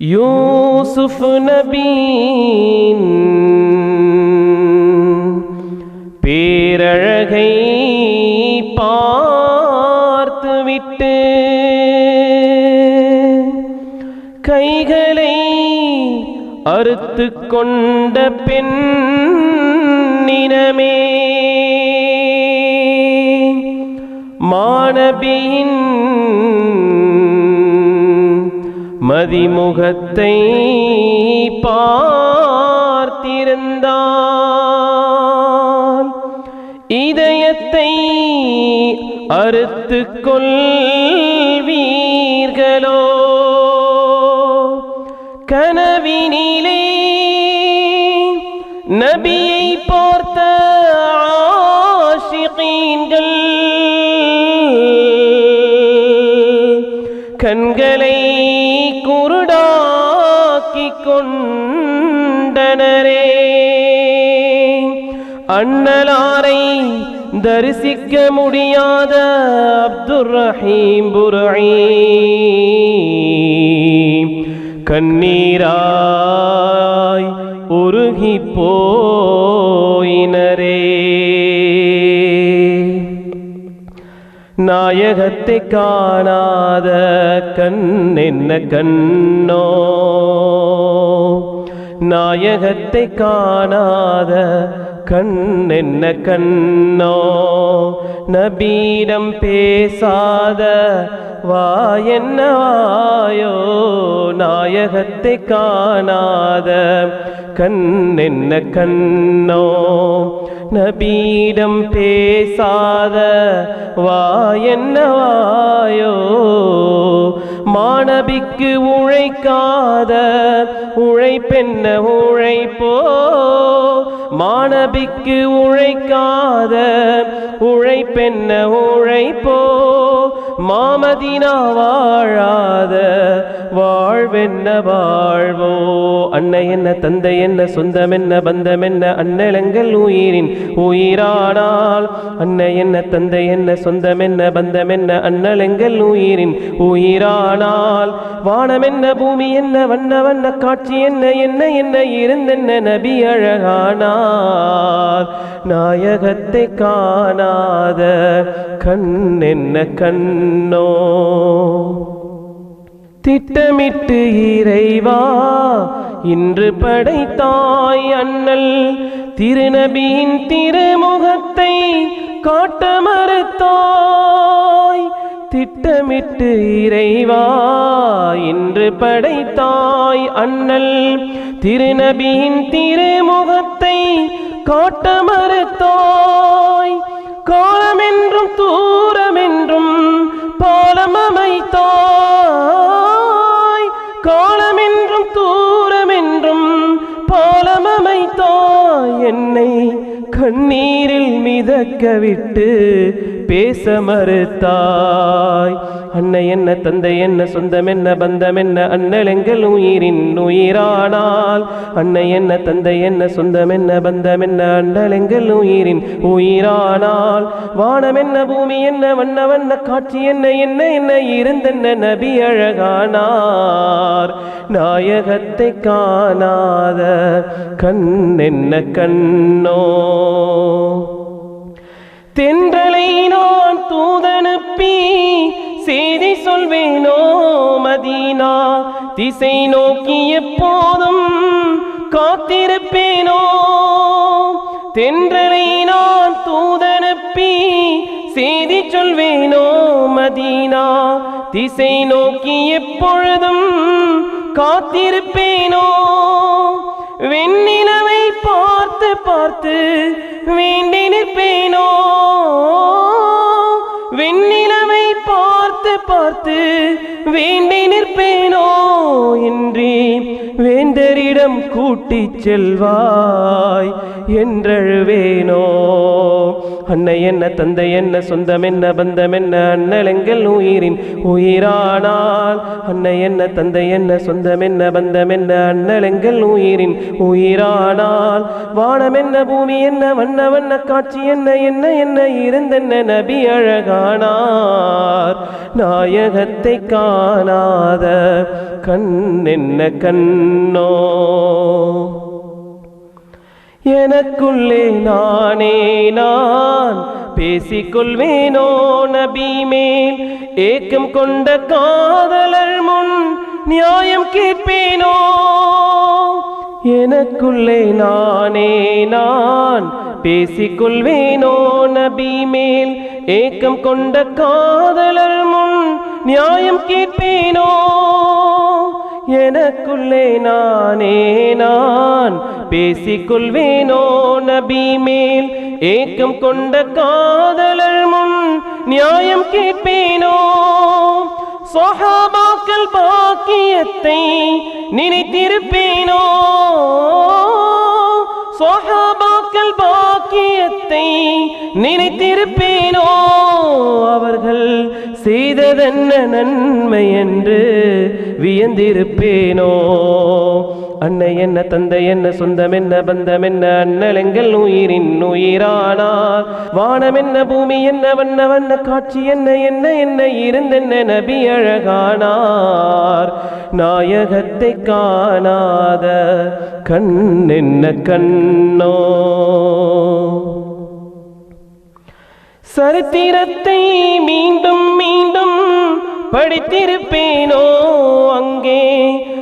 யூசுஃப் நபீன் பேரழகை பார்த்துவிட்டு கைகளை அறுத்து கொண்ட பெண்ணினமே மாணபியின் மதிமுகத்தை பார்த்திருந்தான் இதயத்தை அறுத்து கொள்வீர்களோ? கண்களை குருடாக்கி கொண்டனரே. அண்ணலாரை தரிசிக்க முடியாத அப்துர் ரஹீம் புரஹீம் கண்ணீராய் உருகி போயினரே நாயகத்தை காணாத கண் என்ன கண்ணோ? நாயகத்தை காணாத கண் என்ன கண்ணோ? நபீடம் பேசாத வா என்ன வாயோ? நாயகத்தை காணாத கண் என்ன கண்ணோ? நபீடம் பேசாத வா என்ன மாணபிக்கு உழைக்காத உழைப்பென்ன உழைப்போ? மாணபிக்கு உழைக்காத உழைப்பென்ன உழைப்போ? மாமதினா வாழாத வாழ்வென்ன வாழ்வோ? அன்னை என்ன தந்தை என்ன சொந்தம் என்ன பந்தம் என்ன அண்ணலங்கள் உயிரின் உயிரானால். அன்னை என்ன தந்தை என்ன சொந்தம் என்ன பந்தம் என்ன அண்ணலங்கள் உயிரின் உயிரானால். வானம் என்ன பூமி என்ன வண்ண வண்ண காட்சி என்ன என்ன என்ன இருந்தென்ன நபி அழகானார். நாயகத்தை காணாத கண் என்ன கண்ணோ? திட்டமிட்டு இறைவா இன்று படைத்தாய் அண்ணல். திருநபியின் திருமுகத்தை காட்ட மறுத்தாய். திட்டமிட்டு இறைவா இன்று படைத்தாய் அண்ணல். திருநபியின் திருமுகத்தை காட்ட மறுத்தாய். காலமென்றும் தூரமென்றும் பாலம் அமைத்தாய். காலமென்றும் தூரமென்றும் பாலமமைத்தாய் என்னை கண்ணீரில் மிதக்க விட்டு பேச மறுத்தாய். அன்னை என்ன தந்தை என்ன சொந்தம் என்ன பந்தம் என்ன அண்ணல் எங்கள் உயிரின் உயிரானால். அன்னை என்ன தந்தை என்ன சொந்தம் என்ன பந்தம் என்ன அண்ணல் எங்கள் உயிரின் உயிரானால். வானம் என்ன பூமி என்ன வண்ண வண்ண காட்சி என்ன என்ன என்ன இருந்தென்ன நபி அழகானார். நாயகத்தை காணாத கண் என்ன கண்ணோ. தென்றலை நான் தூதனுப்பி செய்தி சொல்வேனோ மதீனா? திசை நோக்கி எப்போதும் காத்திருப்பேனோ? தென்றலை நான் தூதனுப்பி செய்தி சொல்வேனோ மதீனா? திசை நோக்கி எப்பொழுதும் காத்திருப்பேனோ? வெண்ணிலவை பார்த்து பார்த்து வேண்டி நிற்பேனோ? பார்த்து என்னிடம் கூட்டிச் செல்வாய் என்றழுவேனோ? அன்னை என்ன தந்தை என்ன சொந்தம் என்ன பந்தம் என்ன அண்ணலெங்கள் உயிரின் உயிரானால்? அன்னை என்ன தந்தை என்ன சொந்தம் என்ன பந்தம் என்ன அண்ணலெங்கள் உயிரின் உயிரானால்? வானம் என்ன பூமி என்ன வண்ண வண்ண காட்சி என்ன என்ன என்ன இருந்தென்ன நபி அழகானார்? நாயகத்தை காணாத கண் என்ன கண்ணோ? எனக்குள்ளே நானே நான் பேசிக்கொள்வேனோ நபி மேல். ஏக்கம் கொண்ட காதலர் முன் நியாயம் கேட்பேனோ? எனக்குள்ளே நானே நான் பேசிக்கொள்வேனோ நபி மேல். ஏக்கம் கொண்ட காதலர் முன் நியாயம் கேட்பேனோ? எனக்குள்ளே நானே நான் பேசிக்கொள்வேனோ நபி மேல்? ஏக்கம் கொண்ட காதலர் முன் நியாயம் கேட்பேனோ? சொஹாபாக்கள் பாக்கியத்தை நினைத்திருப்பேனோ? சொஹாபாக்கள் பாக்கியத்தை நினைத்திருப்பேனோ? அவர்கள் செய்ததென்ன நன்மை என்று வியந்திருப்பேனோ? அன்னை என்ன தந்தை என்ன சொந்தம் என்ன பந்தம் என்ன அண்ணலெங்கள் உயிரின் உயிரானார் வானம் என்ன பூமி என்ன வண்ண வண்ண காட்சி என்ன என்ன என்ன இருந்தென்ன நபி அழகானார்? நாயகத்தை காணாத கண் என்ன கண்ணோ? சரித்திரத்தை மீண்டும் மீண்டும் படித்திருப்பேனோ அங்கே?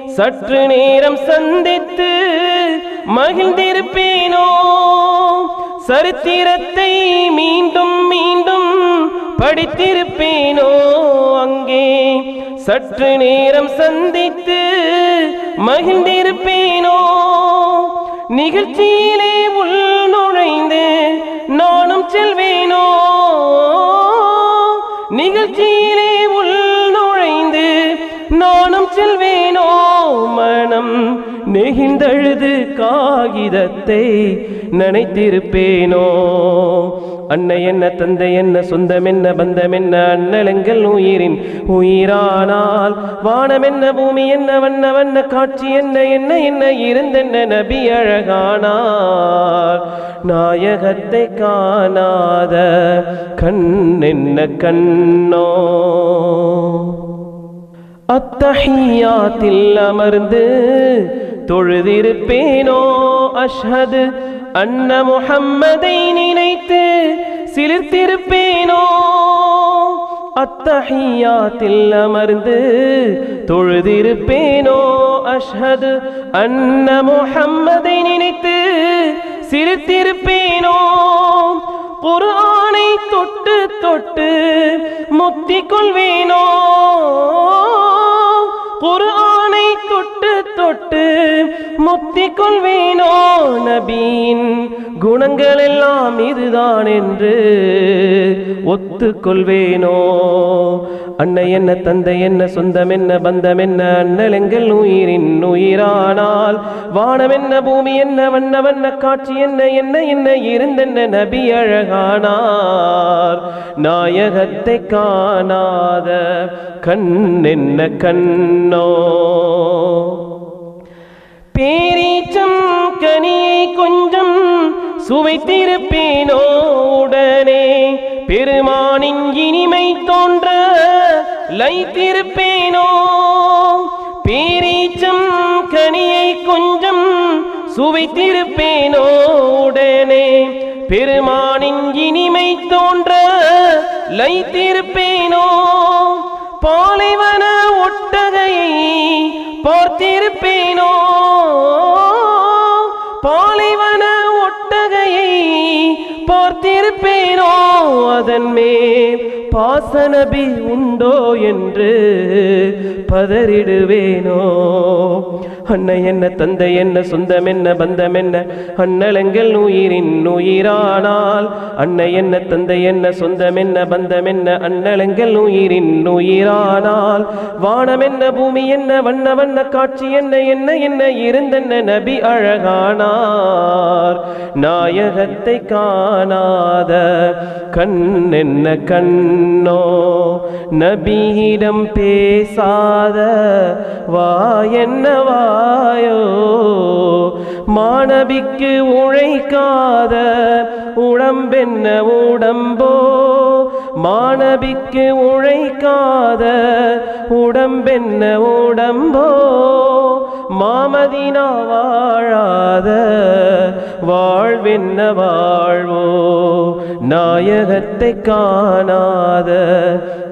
சற்று நேரம் சந்தித்து மகிழ்ந்திருப்பேனோ? சரித்திரத்தை மீண்டும் மீண்டும் படித்திருப்பேனோ அங்கே? சற்று நேரம் சந்தித்து மகிழ்ந்திருப்பேனோ? நிகழ்ச்சியிலே உள் நுழைந்து நானும் செல்வேனோ? எழுது காகிதத்தை நினைத்திருப்பேனோ? அன்னை என்ன தந்தை என்ன சொந்தம் என்ன பந்தம் என்ன அண்ணலங்கள் உயிரின் உயிரானால் வானம் என்ன பூமி என்ன வண்ண வண்ண காட்சி என்ன என்ன என்ன இருந்தென்ன நபி அழகானார். நாயகத்தை காணாத கண் என்ன கண்ணோ? அத்தஹியாத்தில் அமர்ந்து தொழுதிருப்பேனோ? அஷ்ஹது அன்ன முஹம்மதை நினைத்து சிலிர்த்திருப்பேனோ? அத்தஹியாத்தில் அமர்ந்து தொழுதிருப்பேனோ? அஷ்ஹது அன்ன முஹம்மதை நினைத்து சிரித்திருப்பேனோ குர்ஆனை தொட்டு தொட்டு முத்திக் கொள்வேனோ? முத்திக் கொள்வேனோ நபியின் குணங்கள் எல்லாம் இதுதான் என்று ஒத்துக்கொள்வேனோ. அன்னை என்ன தந்தை என்ன சொந்தம் என்ன பந்தம் என்ன அண்ணலெங்கள் உயிரின் உயிரானால் வானம் என்ன பூமி என்ன வண்ண வண்ண காட்சி என்ன என்ன என்ன இருந்தென்ன நபி அழகானார். நாயகத்தை காணாத கண் என்ன கண்ணோ. பேரீச்சம் கனியை கொஞ்சம் சுவைத்திருப்பேனோ உடனே பெருமானின் இனிமை தோன்ற லைத்திருப்பேனோ. பேரீச்சம் கனியை கொஞ்சம் சுவைத்திருப்பேனோ உடனே பெருமானின் இனிமை தோன்ற லைத்திருப்பேனோ. பவன ஒட்டகையை போர்த்திருப்பேனோ அதன் மேல் பாசநபி உண்டோ என்று பதறிடுவேனோ? அன்னை என்ன தந்தை என்ன சொந்தம் என்ன பந்தம் என்ன? அண்ணலங்கள் உயிரின் உயிரானால். அன்னை என்ன தந்தை என்ன சொந்தம் என்ன பந்தம் என்ன? அண்ணலங்கள் உயிரின் உயிரானால். வானம் என்ன பூமி என்ன வண்ண வண்ண காட்சி என்ன என்ன என்ன இருந்தென்ன நபி அழகானார். நாயகத்தை காணாத கண் என்ன கண்ணோ நபியிடம் பேசாத வாயென்ன வாயோ மாணவிக்கு உழைக்காத உடம்பென்ன உடம்போ மாணவிக்கு உழைக்காத உடம்பென்ன உடம்போ மாமதினா வாழாத வாழ்வென்ன வாழ் நாயகத்தை காணாத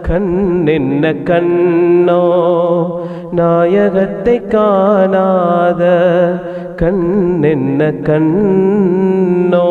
கண் என்ன கண்ணோ நாயகத்தை காணாத கண் என்ன கண்ணோ.